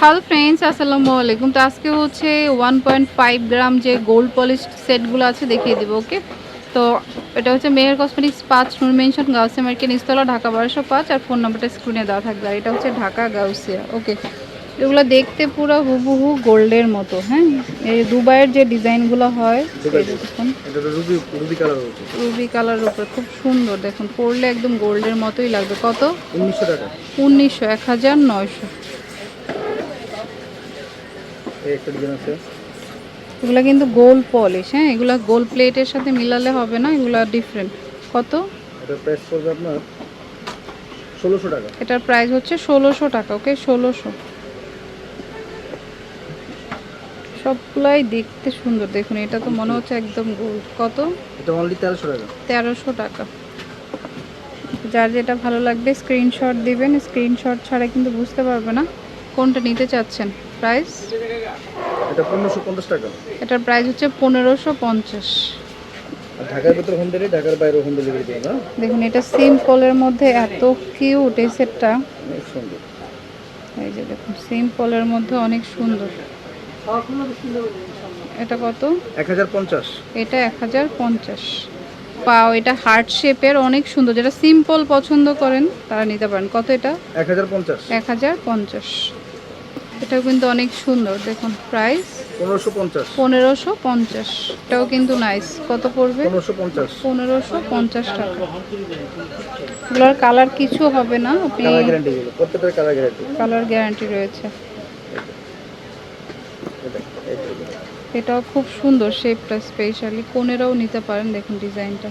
Hello friends আসসালামু আলাইকুম। তো আজকে হচ্ছে ওয়ান পয়েন্ট ফাইভ গ্রাম যে গোল্ড পলিশ সেটগুলো আছে দেখিয়ে দেবো ওকে? তো এটা হচ্ছে মেহের কসমেটিক্স পাঁচ নূর মেনশন গাউসিয়া মার্কেট নিস্তলা ঢাকা বারোশো পাঁচ আর ফোন নাম্বারটা স্ক্রিনে দেওয়া থাকবে আর এটা হচ্ছে ঢাকা গাউসিয়া ওকে? এগুলো দেখতে পুরো হুবহু গোল্ডের মতো হ্যাঁ? এই দুবাইয়ের যে ডিজাইনগুলো হয় দেখুন। রুবি কালার উপরে খুব সুন্দর দেখুন পরলে একদম গোল্ডের মতোই লাগবে। কত? উনিশশো টাকা। উনিশশো এক হাজার নয়শো এই একটা ডিজাইন আছে এগুলো কিন্তু গোল্ড পলিশ হ্যাঁ? এগুলো গোল্ড প্লেটের সাথে মিলালে হবে না এগুলো ডিফারেন্ট কত? এটার প্রাইস হচ্ছে ষোলোশো টাকা ওকে ষোলোশো। সবগুলাই দেখতে সুন্দর। দেখুন এটা তো মনে হচ্ছে একদম গোল্ড কত? এটা অনলি তেরোশো টাকা। তেরোশো টাকা। যার যেটা ভালো লাগবে স্ক্রিনশট দিবেন। স্ক্রিনশট ছাড়া কিন্তু বুঝতে পারবে না কোনটা নিতে চাচ্ছেন। প্রাইস এটা 1550 টাকা। এটার প্রাইস হচ্ছে 1550 ঢাকার ভিতর হোম ডেলিভারি ঢাকার বাইরে হোম ডেলিভারি না দেখুন এটা সিম্পলের মধ্যে এত কিউট এই সেটটা অনেক সুন্দর। এই যে দেখুন সিম্পলের মধ্যে অনেক সুন্দর। এটা কত? 1050 এটা 1050 পাও এটা হার্ট শেপের অনেক সুন্দর। যেটা সিম্পল পছন্দ করেন তারা নিতে পারেন। কত এটা? 1050 1050 এটাও কিন্তু অনেক সুন্দর দেখুন প্রাইস পনেরোশো পঞ্চাশ। পনেরোশো পঞ্চাশ এটাও কিন্তু নাইস কত পড়বে? পনেরোশো পঞ্চাশ। টাকা। এগুলোর কালার কিছু হবে না আপনি কালার গ্যারান্টি রয়েছে। এটাও খুব সুন্দর শেপটা স্পেশালি কোনেরাও নিতে পারেন দেখুন ডিজাইনটা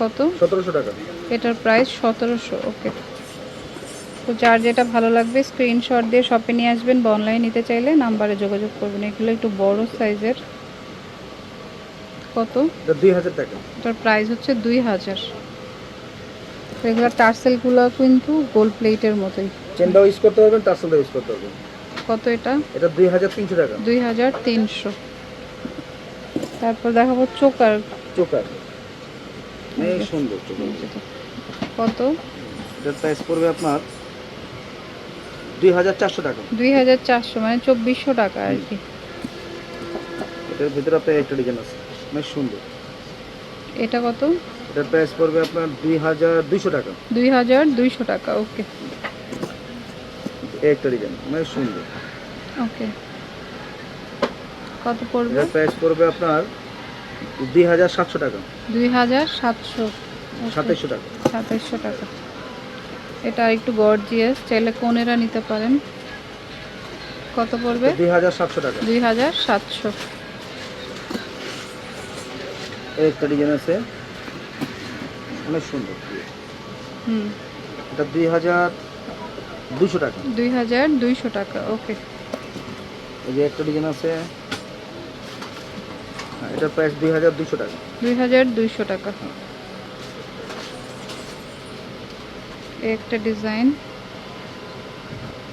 কত? সতেরোশো টাকা। এটার প্রাইস সতেরোশো ওকে তো যার যেটা ভালো লাগবে স্ক্রিনশট দিয়ে শপে নিয়ে আসবেন বা অনলাইন নিতে চাইলে নাম্বারে যোগাযোগ করবেন। এগুলো একটু বড় সাইজের কত? এটা দুই হাজার টাকা। এটার প্রাইস হচ্ছে দুই হাজার। এগুলো টার্সেলগুলো কিন্তু গোল্ড প্লেটের মতোই। চেনটাও ইউজ করতে পারবেন টার্সেলটাও ইউজ করতে পারবেন। কত এটা? এটা দুই হাজার তিনশো টাকা। দুই হাজার তিনশো। তারপর দেখাবো চোকার। চোকার। অনেক সুন্দর কত? এটার প্রাইস পড়বে আপনার দুই হাজার চারশো টাকা। দুই হাজার চারশো মানে চব্বিশশো টাকা আর কি। এটার ভিতরে আপনার একটা ডিজাইন আছে অনেক সুন্দর। এটা কত? এটার প্রাইস পড়বে আপনার দুই হাজার দুইশো টাকা। দুই হাজার দুইশো টাকা ওকে। একটা ডিজাইন অনেক সুন্দর। ওকে। কত পড়বে? এটার প্রাইস পড়বে আপনার দুই হাজার সাতশো টাকা। দুই হাজার সাতশো। সাতাইশশো টাকা। সাতাইশশো টাকা। এটা একটু গর্জিয়াস চাইলে কোনেরা নিতে পারেন। কত পড়বে? দুই হাজার সাতশো টাকা। দুই হাজার সাতশো। একটা ডিজাইন আছে। অনেক সুন্দর। হুম। এটা দুই হাজার দুশো টাকা। দুই হাজার দুইশো টাকা ওকে। এই যে একটা ডিজাইন আছে। হ্যাঁ, এটার প্রাইস দুই হাজার দুশো টাকা। দুই হাজার দুইশো টাকা এই একটা ডিজাইন।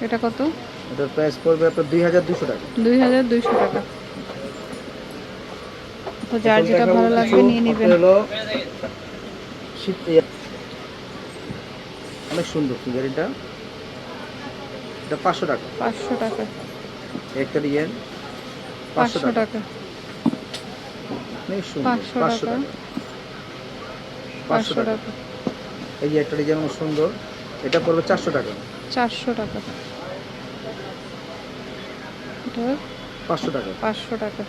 এটা কত? এটার প্রাইস পড়বে আপনার দুই হাজার দুশো টাকা। দুই হাজার দুইশো টাকা। তো যার যেটা ভালো লাগবে নিয়ে নেবেন। হলো? অনেক সুন্দর ফিগারিটা। এটা পাঁচশো টাকা। পাঁচশো টাকা। একটা ডিজাইন পাঁচশো পাঁচশো টাকা। টাকা। অনেক সুন্দর। পাঁচশো পাঁচশো টাকা। টাকা। পাঁচশো পাঁচশো টাকা। টাকা। এই যে একটা ডিজাইন সুন্দর এটা পড়বে চারশো টাকা। চারশো টাকা। এটা পাঁচশো টাকা। পাঁচশো টাকা।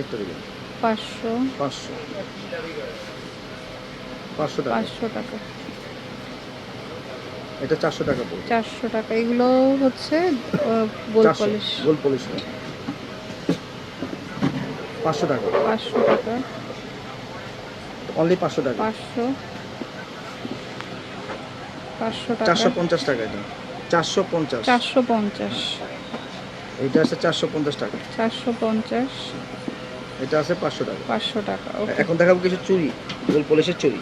একটা ডিজাইন। পাঁচশো। পাঁচশো। পাঁচশো টাকা। পাঁচশো টাকা। এটা চারশো টাকা পড়বে। চারশো টাকা। এগুলো হচ্ছে গোল পলিশ। গোল পলিশ পাঁচশো টাকা। পাঁচশো টাকা। অনলি পাঁচশো টাকা। পাঁচশো। চারশো পঞ্চাশ টাকা এটা। চারশো পঞ্চাশ। চারশো পঞ্চাশ। এটা আছে চারশো পঞ্চাশ টাকা। চারশো পঞ্চাশ। এটা আছে পাঁচশো টাকা। পাঁচশো টাকা এখন দেখাবো কিছু চুড়ি গোল পলিশের চুড়ি।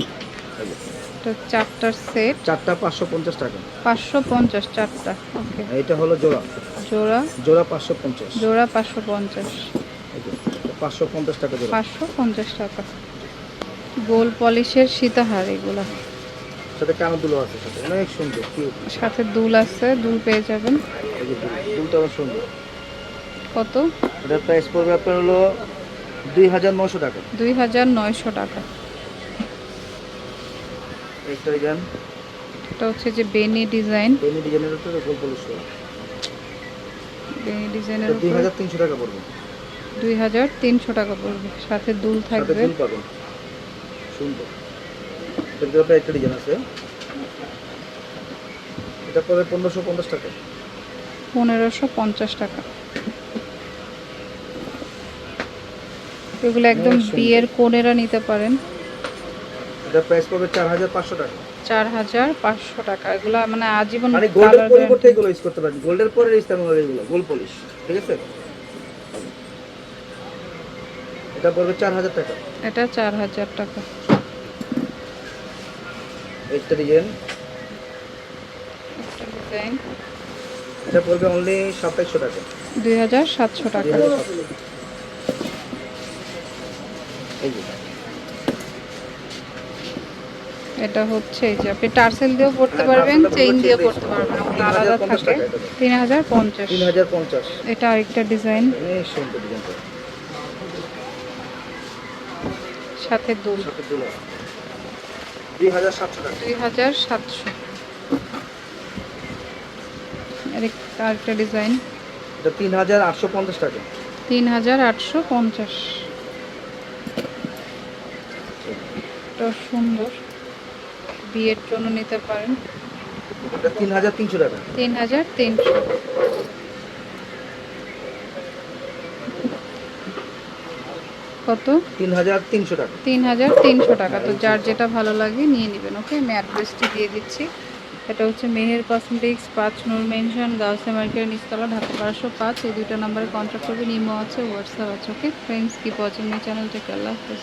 চারটার সেট। চারটা পাঁচশো পঞ্চাশ টাকা। পাঁচশো পঞ্চাশ চারটা ওকে। এইটা হলো জোড়া। জোড়া? জোড়া পাঁচশো পঞ্চাশ। জোড়া পাঁচশো পঞ্চাশ। পাঁচশো পঞ্চাশ টাকা পাঁচশো পঞ্চাশ টাকা। গোল পলিশের সীতাহার এগুলা। সাথে কানো দুলো আছে সাথে অনেক সুন্দর সাথে দুল আছে দুল পেয়ে যাবেন। দুলটা অনেক সুন্দর। কত? এটার প্রাইস পড়বে আপনার হলো দুই হাজার নশো টাকা। দুই হাজার নয়শো টাকা। একটা ডিজাইন এটা হচ্ছে যে বেনি ডিজাইন। বেনি ডিজাইনের উপরে গোল পলিশ করা বেনি ডিজাইনের হাজার তিনশো টাকা পড়বে। দুই হাজার তিনশো টাকা পড়বে। সাথে দুল সাথে থাকবে। দুল পাবেন। সুন্দর। এর একটা ডিজাইন আছে। এটা পড়বে পনেরোশো পঞ্চাশ টাকা। পনেরোশো পঞ্চাশ টাকা। এগুলো একদম বিয়ের কোনেরা নিতে পারেন। এটা প্রাইস পড়বে চার হাজার পাঁচশো টাকা। চার হাজার পাঁচশো টাকা। এগুলো মানে আজীবন মানে গোল্ডের পরিবর্তে এগুলো ইউজ করতে পারেন। গোল্ডের পরে ইস্তেমাল হবে এগুলো গোল্ড পলিশ ঠিক আছে? এটা পড়বে চার হাজার টাকা। এটা চার হাজার টাকা। একটা ডিজাইন এটা পড়বে অনলি সাতাইশশো টাকা। দুই হাজার সাতশো টাকা। এটা হচ্ছে এই যে আপনি টার্সেল দিয়েও পড়তে হ্যাঁ, পারবেন চেইন দিয়ে পড়তে পারবেন আলাদা থাকে। তিন হাজার পঞ্চাশ। তিন হাজার পঞ্চাশ। এটা আরেকটা ডিজাইন। সাথে দুল। সাথে দুলা। দুই হাজার সাতশো আরেকটা আরেকটা ডিজাইন। এটা তিন হাজার আটশো পঞ্চাশ টাকা। তিন হাজার আটশো পঞ্চাশ। সুন্দর। বিয়ের জন্য নিতে পারেন। তিন হাজার তিনশো টাকা। তিন হাজার তিনশো। কত? তিন হাজার তিনশো টাকা। তিন হাজার তিনশো টাকা। তো যার যেটা ভালো লাগে নিয়ে নেবেন ওকে? আমি অ্যাড্রেসটি দিয়ে দিচ্ছি। এটা হচ্ছে মেহের কসমেটিক্স পাঁচ নূর মেনশন গাউসে মার্কেট নিচতলা ঢাকা বারোশো পাঁচ। এই দুটো নাম্বারে কন্ট্যাক্ট করবেন। ইমো আছে হোয়াটসঅ্যাপ আছে ওকে? ফ্রেন্ডস কি পছন্দ চ্যানেলটাকে চ্যানেল টেক আল্লাহ হাফেজ।